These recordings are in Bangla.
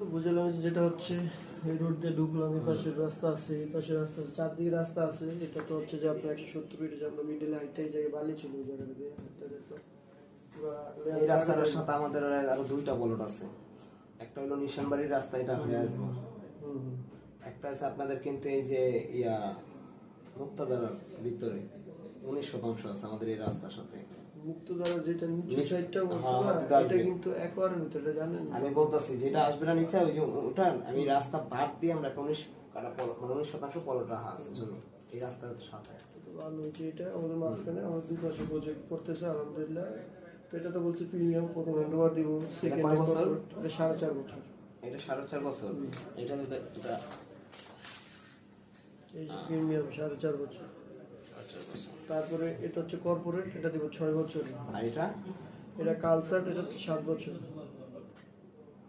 তো বুঝলাম যেটা হচ্ছে এই রোড দিয়ে ঢুকলাম এই পাশের রাস্তা আছে এই পাশের রাস্তা আছে চারদিকে রাস্তা আছে এটা তো হচ্ছে যে আপনার একশো সত্তর ফিট যে আমরা মিডিল হাইটটা এই জায়গায় বালি ছিল ওই জায়গাটা দিয়ে এই রাস্তাটার সাথে আমাদের আরও দুইটা বলট আছে। একটা হলো নিশানবাড়ির রাস্তা এটা হয়ে আসব। একটা আছে আপনাদের কিন্তু এই যে ইয়া মুক্তাদারার ভিতরে উনিশ শতাংশ আছে আমাদের এই রাস্তার সাথে। মুক্তধারা যেটা নিচু সাইডটা বলছো হ্যাঁ, এটা এটা কিন্তু একবারের ভিতরে জানেন আমি বলতেছি যেটা আসবে না নিচে ওই যে ওটা আমি রাস্তা বাদ দিয়ে আমরা একটা উনিশ কাটা পল- মানে উনিশ শতাংশ পলটা আছে জমি এই রাস্তার সাথে। ভালো হয়েছে এটা আমাদের মাঝখানে দুই পাশে প্রজেক্ট করতেছে আলহামদুলিল্লাহ। তো এটা তো বলছে প্রিমিয়াম প্রথম হ্যান্ডওভার দিব সেকেন্ড বছর? এটা সাড়ে চার বছর। এটা সাড়ে চার বছর? এটা এটা এই প্রিমিয়াম সাড়ে চার বছর। তারপরে এটা হচ্ছে কর্পোরেট এটা দিব ছয় বছর। আর এটা? এটা কালচার এটা হচ্ছে সাত বছর।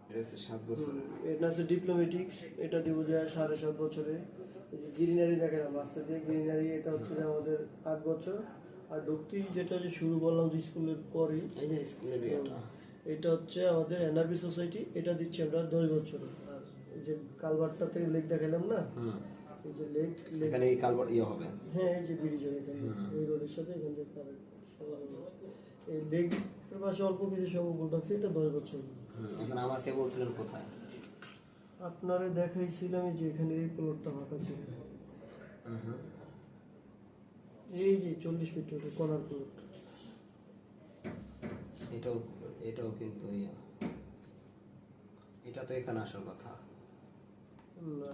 এটা হচ্ছে সাত বছর এটা হচ্ছে ডিপ্লোমেটিক্স এটা দিব যে সাড়ে সাত বছরে। গ্রিনারি দেখেন মাস্টার দিয়ে গ্রিনারি এটা হচ্ছে যে আমাদের আট বছর। আর ঢুকতেই যেটা যে শুরু করলাম যে স্কুলের পরেই এই যে স্কুলের এটা হচ্ছে আমাদের এনআরবি সোসাইটি এটা দিচ্ছি আমরা দশ বছর। আর যে কালভারটা থেকে লেক দেখালাম না? এই যে লেক লেক এখানে এই কালভার্ট ইয়ে হবে। হ্যাঁ এই যে ব্রিজের এখানে এই রোডের সাথে এখান থেকে এই লেকের পাশে অল্প কিছু সংখ্যক থাকছে এটা দশ বছর। হুম, এখন আমাকে বলছিলেন কোথায়? আপনারে দেখাইছিলাম যে এখানে এই প্লটটা ফাঁকা ছিল। হুম। এই যে চল্লিশ ফিট কর্নার প্লট এটাও এটাও কিন্তু ইয়া। এটা তো এখানে আসার কথা। না